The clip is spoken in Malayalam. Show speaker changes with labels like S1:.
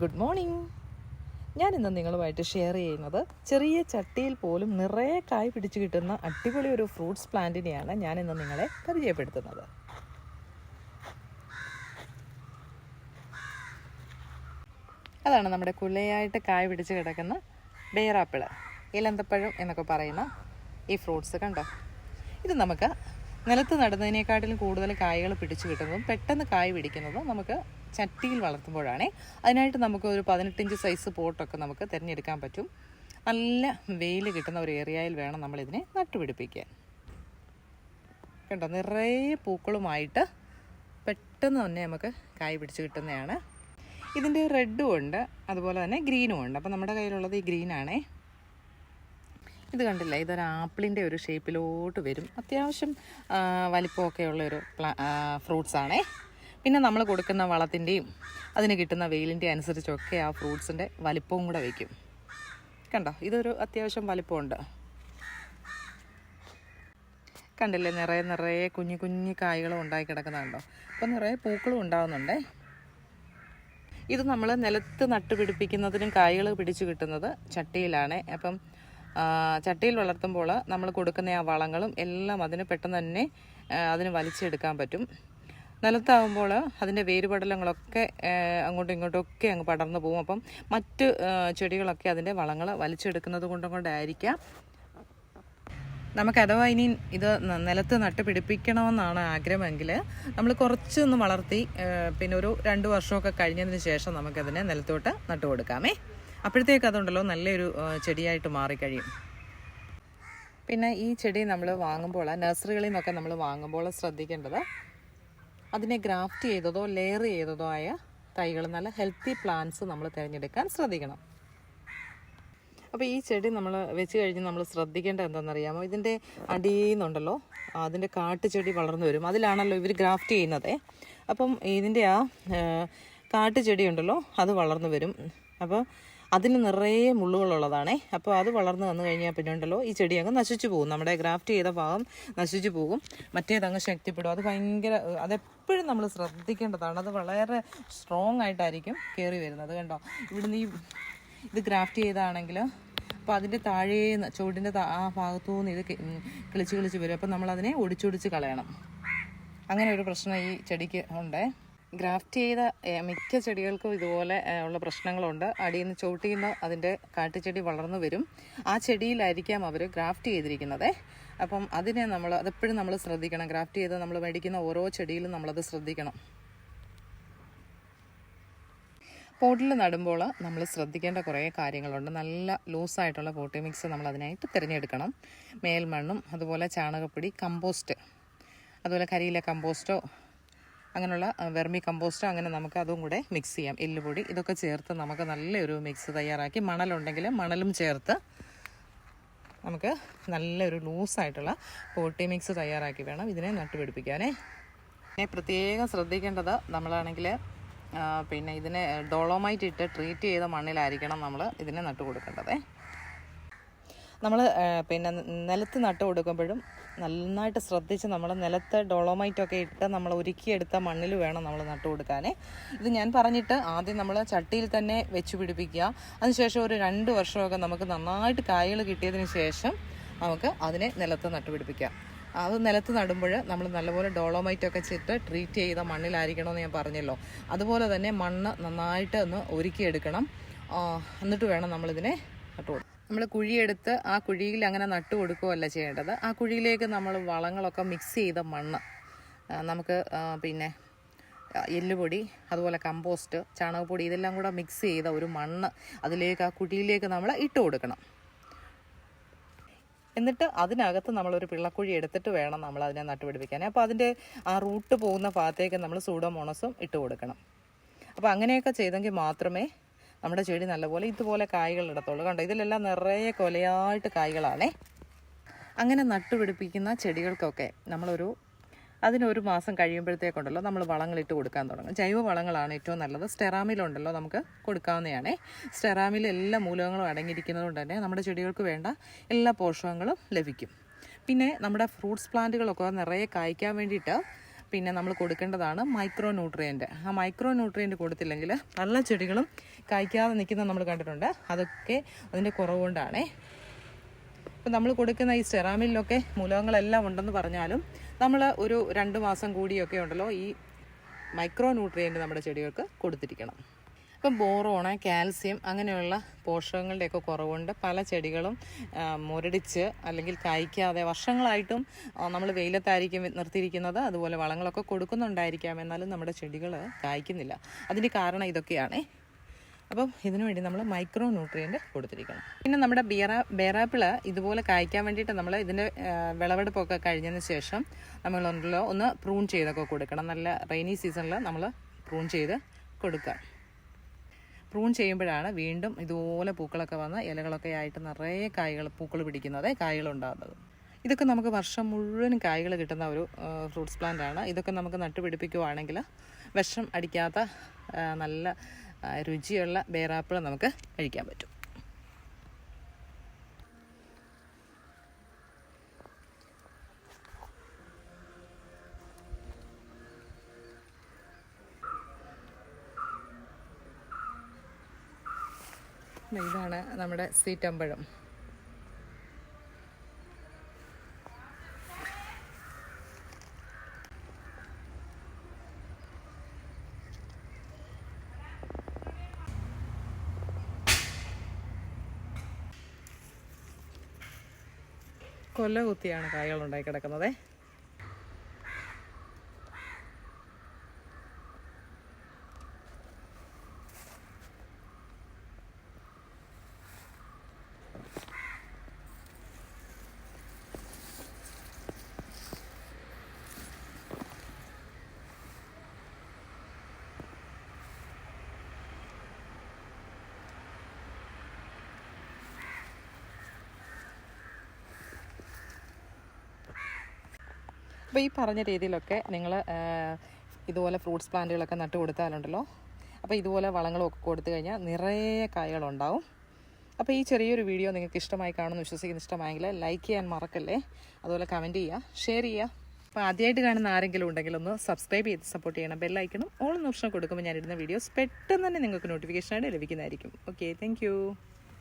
S1: Good morning. ഞാൻ ഇന്ന് നിങ്ങളുമായിട്ട് ഷെയർ ചെയ്യുന്നത് ചെറിയ ചട്ടിയിൽ പോലും നിറയെ കായ് പിടിച്ചു കിട്ടുന്ന അടിപൊളി ഒരു ഫ്രൂട്ട്സ് പ്ലാന്റിനെയാണ് ഞാൻ ഇന്ന് നിങ്ങളെ പരിചയപ്പെടുത്തുന്നത്. അതാണ് നമ്മുടെ കുലയായിട്ട് കായ് പിടിച്ച് കിടക്കുന്ന ബേറാപ്പിൾ ഇലന്തപ്പഴം എന്നൊക്കെ പറയുന്ന ഈ ഫ്രൂട്ട്സ് കണ്ടോ? ഇത് നമുക്ക് നിലത്ത് നടുന്നതിനേക്കാട്ടിലും കൂടുതൽ കായകൾ പിടിച്ചു കിട്ടുന്നതും പെട്ടെന്ന് കായ് പിടിക്കുന്നതും നമുക്ക് ചട്ടിയിൽ വളർത്തുമ്പോഴാണ്. അതിനായിട്ട് നമുക്ക് ഒരു പതിനെട്ടിഞ്ച് സൈസ് പോട്ടൊക്കെ നമുക്ക് തിരഞ്ഞെടുക്കാൻ പറ്റും. നല്ല വെയിൽ കിട്ടുന്ന ഒരു ഏരിയയിൽ വേണം നമ്മളിതിനെ നട്ടുപിടിപ്പിക്കാൻ. കണ്ടോ നിറയെ പൂക്കളുമായിട്ട് പെട്ടെന്ന് തന്നെ നമുക്ക് കായ് പിടിച്ച് കിട്ടുന്നതാണ്. ഇതിന്റെ റെഡും ഉണ്ട് അതുപോലെ തന്നെ ഗ്രീനും ഉണ്ട്. അപ്പോൾ നമ്മുടെ കയ്യിലുള്ളത് ഈ ഗ്രീനാണേ ഇത് കണ്ടില്ല? ഇതൊരു ആപ്പിളിന്റെ ഒരു ഷേപ്പിലോട്ട് വരും. അത്യാവശ്യം വലിപ്പമൊക്കെ ഉള്ളൊരു ഫ്രൂട്ട്സ് ആണേ പിന്നെ നമ്മൾ കൊടുക്കുന്ന വളത്തിന്റെയും അതിന് കിട്ടുന്ന വെയിലിന്റെയും അനുസരിച്ചൊക്കെ ആ ഫ്രൂട്ട്സിന്റെ വലിപ്പവും കൂടെ വയ്ക്കും കണ്ടോ? ഇതൊരു അത്യാവശ്യം വലിപ്പമുണ്ട്. കണ്ടില്ലേ? നിറയെ നിറയെ കുഞ്ഞു കുഞ്ഞു കായ്കളും ഉണ്ടായി കിടക്കുന്നുണ്ടോ? അപ്പം നിറയെ പൂക്കളും ഉണ്ടാകുന്നുണ്ടേ ഇത് നമ്മൾ നിലത്ത് നട്ടുപിടിപ്പിക്കുന്നതിനും കായ്കൾ പിടിച്ചു കിട്ടുന്നത് ചട്ടിയിലാണ്. അപ്പം ചട്ടിയിൽ വളർത്തുമ്പോൾ നമ്മൾ കൊടുക്കുന്ന ആ വളങ്ങളും എല്ലാം അതിന് പെട്ടെന്ന് തന്നെ അതിന് വലിച്ചെടുക്കാൻ പറ്റും. നിലത്താകുമ്പോൾ അതിന്റെ വേരുപടലങ്ങളൊക്കെ അങ്ങോട്ടും ഇങ്ങോട്ടും ഒക്കെ അങ്ങ് പടർന്നു പോകും. അപ്പം മറ്റ് ചെടികളൊക്കെ അതിന്റെ വളങ്ങൾ വലിച്ചെടുക്കുന്നത് കൊണ്ടും കൊണ്ടായിരിക്കാം. നമുക്ക് അഥവാ ഇനി ഇത് നിലത്ത് നട്ട് പിടിപ്പിക്കണമെന്നാണ് ആഗ്രഹമെങ്കിൽ നമ്മൾ കുറച്ചൊന്ന് വളർത്തി പിന്നെ ഒരു രണ്ട് വർഷമൊക്കെ കഴിഞ്ഞതിന് ശേഷം നമുക്കതിനെ നിലത്തോട്ട് നട്ടു കൊടുക്കാമേ അപ്പോഴത്തേക്ക് അതുണ്ടല്ലോ നല്ലൊരു ചെടിയായിട്ട് മാറിക്കഴിയും പിന്നെ ഈ ചെടി നമ്മൾ വാങ്ങുമ്പോൾ നഴ്സറികളിൽ നിന്നൊക്കെ നമ്മൾ വാങ്ങുമ്പോൾ ശ്രദ്ധിക്കേണ്ടത് അതിനെ ഗ്രാഫ്റ്റ് ചെയ്തതോ ലെയർ ചെയ്തതോ ആയ തൈകൾ നല്ല ഹെൽത്തി പ്ലാന്റ്സ് നമ്മൾ തിരഞ്ഞെടുക്കാൻ ശ്രദ്ധിക്കണം. അപ്പോൾ ഈ ചെടി നമ്മൾ വെച്ച് കഴിഞ്ഞ് നമ്മൾ ശ്രദ്ധിക്കേണ്ടത് എന്താണെന്നറിയാമോ? ഇതിന്റെ അടിയിൽ നിന്നുണ്ടല്ലോ അതിന്റെ കാട്ടുചെടി വളർന്നു വരും. അതിലാണല്ലോ ഇവർ ഗ്രാഫ്റ്റ് ചെയ്യുന്നത്. അപ്പം ഇതിന്റെ ആ, കാട്ടുചെടി ഉണ്ടല്ലോ അത് വളർന്നു വരും. അപ്പോൾ അതിന് നിറയെ മുള്ളുകളുള്ളതാണേ. അപ്പോൾ അത് വളർന്നു വന്നു കഴിഞ്ഞാൽ പിന്നെ ഉണ്ടല്ലോ ഈ ചെടി അങ്ങ് നശിച്ചു പോകും. നമ്മുടെ ഗ്രാഫ്റ്റ് ചെയ്ത ഭാഗം നശിച്ചു പോകും. മറ്റേതങ്ങ് ശക്തിപ്പെടും. അത് ഭയങ്കര അതെപ്പോഴും നമ്മൾ ശ്രദ്ധിക്കേണ്ടതാണ്. അത് വളരെ സ്ട്രോങ് ആയിട്ടായിരിക്കും കയറി വരുന്നത് കണ്ടോ? ഇവിടുന്ന് ഈ ഇത് ഗ്രാഫ്റ്റ് ചെയ്താണെങ്കിൽ അപ്പോൾ അതിന്റെ താഴെ ചുവടിന്റെ ആ ഭാഗത്തു നിന്ന് ഇത് കിളിച്ച് കിളിച്ച് വരും. അപ്പോൾ നമ്മളതിനെ ഒടിച്ചൊടിച്ച് കളയണം. അങ്ങനെ ഒരു പ്രശ്നം ഈ ചെടിക്ക് ഉണ്ട്. ഗ്രാഫ്റ്റ് ചെയ്ത മിക്ക ചെടികൾക്കും ഇതുപോലെ ഉള്ള പ്രശ്നങ്ങളുണ്ട്. അടിയിൽ നിന്ന് ചുവട്ടിൽ നിന്ന് അതിന്റെ കാട്ടുചെടി വളർന്നു വരും. ആ ചെടിയിലായിരിക്കാം അവർ ഗ്രാഫ്റ്റ് ചെയ്തിരിക്കുന്നത്. അപ്പം അതിനെ നമ്മൾ അതെപ്പോഴും നമ്മൾ ശ്രദ്ധിക്കണം. ഗ്രാഫ്റ്റ് ചെയ്ത് നമ്മൾ മേടിക്കുന്ന ഓരോ ചെടിയിലും നമ്മളത് ശ്രദ്ധിക്കണം. പോട്ടിൽ നടുമ്പോൾ നമ്മൾ ശ്രദ്ധിക്കേണ്ട കുറേ കാര്യങ്ങളുണ്ട്. നല്ല ലൂസായിട്ടുള്ള പോട്ടി മിക്സ് നമ്മൾ അതിനായിട്ട് തിരഞ്ഞെടുക്കണം. മേൽമണ്ണും അതുപോലെ ചാണകപ്പൊടി കമ്പോസ്റ്റ്. അതുപോലെ കരിയില കമ്പോസ്റ്റോ അങ്ങനെയുള്ള വെർമി കമ്പോസ്റ്റ് അങ്ങനെ നമുക്ക് അതും കൂടെ മിക്സ് ചെയ്യാം. എല്ലുപൊടി ഇതൊക്കെ ചേർത്ത് നമുക്ക് നല്ലൊരു മിക്സ് തയ്യാറാക്കി. മണലുണ്ടെങ്കിൽ മണലും ചേർത്ത് നമുക്ക് നല്ലൊരു ലൂസായിട്ടുള്ള പോട്ടി മിക്സ് തയ്യാറാക്കി വേണം ഇതിനെ നട്ടുപിടിപ്പിക്കാനേ. പിന്നെ പ്രത്യേകം ശ്രദ്ധിക്കേണ്ടത് നമ്മളാണെങ്കിൽ പിന്നെ ഇതിനെ ഡോളോമൈറ്റ് ഇട്ട് ട്രീറ്റ് ചെയ്ത മണ്ണിലായിരിക്കണം നമ്മൾ ഇതിനെ നട്ടു കൊടുക്കേണ്ടത് നമ്മൾ പിന്നെ നിലത്ത് നട്ട് കൊടുക്കുമ്പോഴും നന്നായിട്ട് ശ്രദ്ധിച്ച് നമ്മൾ നിലത്ത് ഡോളോമൈറ്റൊക്കെ ഇട്ട് നമ്മൾ ഒരുക്കിയെടുത്ത മണ്ണിൽ വേണം നമ്മൾ നട്ട് കൊടുക്കാനേ. ഇത് ഞാൻ പറഞ്ഞിട്ട് ആദ്യം നമ്മൾ ചട്ടിയിൽ തന്നെ വെച്ച് പിടിപ്പിക്കുക. അതിനുശേഷം ഒരു രണ്ട് വർഷമൊക്കെ നമുക്ക് നന്നായിട്ട് കായകൾ കിട്ടിയതിന് ശേഷം നമുക്ക് അതിനെ നിലത്ത് നട്ടുപിടിപ്പിക്കാം അത് നിലത്ത് നടുമ്പോൾ നമ്മൾ നല്ലപോലെ ഡോളോമൈറ്റ് ഒക്കെ ചിട്ട് ട്രീറ്റ് ചെയ്ത മണ്ണിലായിരിക്കണമെന്ന് ഞാൻ പറഞ്ഞല്ലോ. അതുപോലെ തന്നെ മണ്ണ് നന്നായിട്ട് ഒന്ന് ഒരുക്കിയെടുക്കണം എന്നിട്ട് വേണം നമ്മളിതിനെ നട്ടു കൊടുക്കാൻ. നമ്മൾ കുഴിയെടുത്ത് ആ കുഴിയിൽ അങ്ങനെ നട്ടു കൊടുക്കുകയല്ല ചെയ്യേണ്ടത്. ആ കുഴിയിലേക്ക് നമ്മൾ വളങ്ങളൊക്കെ മിക്സ് ചെയ്ത മണ്ണ് നമുക്ക് പിന്നെ എല്ലുപൊടി അതുപോലെ കമ്പോസ്റ്റ് ചാണകപ്പൊടി ഇതെല്ലാം കൂടെ മിക്സ് ചെയ്ത ഒരു മണ്ണ് അതിലേക്ക് ആ കുഴിയിലേക്ക് നമ്മൾ ഇട്ട് കൊടുക്കണം. എന്നിട്ട് അതിനകത്ത് നമ്മളൊരു പിള്ളക്കുഴി എടുത്തിട്ട് വേണം നമ്മൾ അതിനെ നട്ടുപിടിപ്പിക്കാൻ അപ്പോൾ അതിന്റെ ആ റൂട്ട് പോകുന്ന ഭാഗത്തേക്ക് നമ്മൾ സൂഡോമോണസും ഇട്ട് കൊടുക്കണം. അപ്പോൾ അങ്ങനെയൊക്കെ ചെയ്തെങ്കിൽ മാത്രമേ നമ്മുടെ ചെടി നല്ലപോലെ ഇതുപോലെ കായ്കൾ ഇടത്തുള്ളൂ കണ്ടോ ഇതിലെല്ലാം നിറയെ കൊലയായിട്ട് കായ്കളാണേ. അങ്ങനെ നട്ടുപിടിപ്പിക്കുന്ന ചെടികൾക്കൊക്കെ നമ്മളൊരു അതിനൊരു മാസം കഴിയുമ്പോഴത്തേക്കുണ്ടല്ലോ നമ്മൾ വളങ്ങളിട്ട് കൊടുക്കാൻ തുടങ്ങും. ജൈവ വളങ്ങളാണ് ഏറ്റവും നല്ലത്. സ്റ്റെറാമിലുണ്ടല്ലോ നമുക്ക് കൊടുക്കാവുന്നതാണേ. സ്റ്റെറാമിൽ എല്ലാ മൂലകങ്ങളും അടങ്ങിയിരിക്കുന്നതുകൊണ്ട് തന്നെ നമ്മുടെ ചെടികൾക്ക് വേണ്ട എല്ലാ പോഷകങ്ങളും ലഭിക്കും. പിന്നെ നമ്മുടെ ഫ്രൂട്ട്സ് പ്ലാന്റുകളൊക്കെ നിറയെ കായ്ക്കാൻ വേണ്ടിയിട്ട് പിന്നെ നമ്മൾ കൊടുക്കേണ്ടതാണ് മൈക്രോ ന്യൂട്രിയന്റ് ആ മൈക്രോ ന്യൂട്രിയന്റ് കൊടുത്തില്ലെങ്കിൽ നല്ല ചെടികളും കായ്ക്കാതെ നിൽക്കുന്നത് നമ്മൾ കണ്ടിട്ടുണ്ട്. അതൊക്കെ അതിന്റെ കുറവുകൊണ്ടാണേ. ഇപ്പം നമ്മൾ കൊടുക്കുന്ന ഈ സ്റ്റെറാമിലൊക്കെ മൂലകങ്ങളെല്ലാം ഉണ്ടെന്ന് പറഞ്ഞാലും നമ്മൾ ഒരു രണ്ട് മാസം കൂടിയൊക്കെ ഉണ്ടല്ലോ ഈ മൈക്രോ ന്യൂട്രിയന്റ് നമ്മുടെ ചെടികൾക്ക് കൊടുത്തിരിക്കണം. ഇപ്പം ബോറോണ് കാൽസ്യം അങ്ങനെയുള്ള പോഷകങ്ങളുടെയൊക്കെ കുറവുണ്ട്. പല ചെടികളും മുരടിച്ച് അല്ലെങ്കിൽ കായ്ക്കാതെ വർഷങ്ങളായിട്ടും നമ്മൾ വെയിലത്തായിരിക്കും നിർത്തിയിരിക്കുന്നത്. അതുപോലെ വളങ്ങളൊക്കെ കൊടുക്കുന്നുണ്ടായിരിക്കാം. എന്നാലും നമ്മുടെ ചെടികൾ കായ്ക്കുന്നില്ല. അതിന്റെ കാരണം ഇതൊക്കെയാണ്. അപ്പം ഇതിനു വേണ്ടി നമ്മൾ മൈക്രോ ന്യൂട്രിയന്റ് കൊടുത്തിരിക്കണം. പിന്നെ നമ്മുടെ ബിയറ ബേറാപ്പിൾ ഇതുപോലെ കായ്ക്കാൻ വേണ്ടിയിട്ട് നമ്മൾ ഇതിന്റെ വിളവെടുപ്പൊക്കെ കഴിഞ്ഞതിന് ശേഷം നമ്മൾ നമ്മളുണ്ടല്ലോ ഒന്ന് പ്രൂൺ ചെയ്തൊക്കെ കൊടുക്കണം. നല്ല റെയിനി സീസണിൽ നമ്മൾ പ്രൂൺ ചെയ്ത് കൊടുക്കുക. പ്രൂൺ ചെയ്യുമ്പോഴാണ് വീണ്ടും ഇതുപോലെ പൂക്കളൊക്കെ വന്ന് ഇലകളൊക്കെ ആയിട്ട് നിറയെ കായ്കൾ പൂക്കൾ പിടിക്കുന്നത്. കായ്കളുണ്ടാകുന്നത് ഇതൊക്കെ നമുക്ക് വർഷം മുഴുവൻ കായകൾ കിട്ടുന്ന ഒരു ഫ്രൂട്ട്സ് പ്ലാന്റ് ആണ്. ഇതൊക്കെ നമുക്ക് നട്ടുപിടിപ്പിക്കുവാണെങ്കിൽ വിഷം അടിക്കാത്ത നല്ല രുചിയുള്ള ബേറാപ്പിൾ നമുക്ക് കഴിക്കാൻ പറ്റും. ഇതാണ് നമ്മുടെ സീറ്റമ്പഴം കൊല്ല കുത്തിയാണ് കായകൾ ഉണ്ടായി കിടക്കുന്നത്. അപ്പോൾ ഈ പറഞ്ഞ രീതിയിലൊക്കെ നിങ്ങൾ ഇതുപോലെ ഫ്രൂട്ട്സ് പ്ലാന്റുകളൊക്കെ നട്ടു കൊടുത്താലുണ്ടല്ലോ. അപ്പോൾ ഇതുപോലെ വളങ്ങളൊക്കെ കൊടുത്തു കഴിഞ്ഞാൽ നിറയെ കായകളുണ്ടാവും. അപ്പോൾ ഈ ചെറിയൊരു വീഡിയോ നിങ്ങൾക്ക് ഇഷ്ടമായി കാണുമെന്ന് വിശ്വസിക്കുന്ന ഇഷ്ടമായെങ്കിൽ ലൈക്ക് ചെയ്യാൻ മറക്കല്ലേ. അതുപോലെ കമന്റ് ചെയ്യുക ഷെയർ ചെയ്യുക അപ്പോൾ ആദ്യമായിട്ട് കാണുന്ന ആരെങ്കിലും ഉണ്ടെങ്കിൽ ഒന്ന് സബ്സ്ക്രൈബ് ചെയ്ത് സപ്പോർട്ട് ചെയ്യണം. ബെല്ലൈക്കണം ഓൾ ഓപ്ഷൻ കൊടുക്കുമ്പോൾ ഞാനിടുന്ന വീഡിയോസ് പെട്ടെന്ന് തന്നെ നിങ്ങൾക്ക് നോട്ടിഫിക്കേഷനായിട്ട് ലഭിക്കുന്നതായിരിക്കും. Okay thank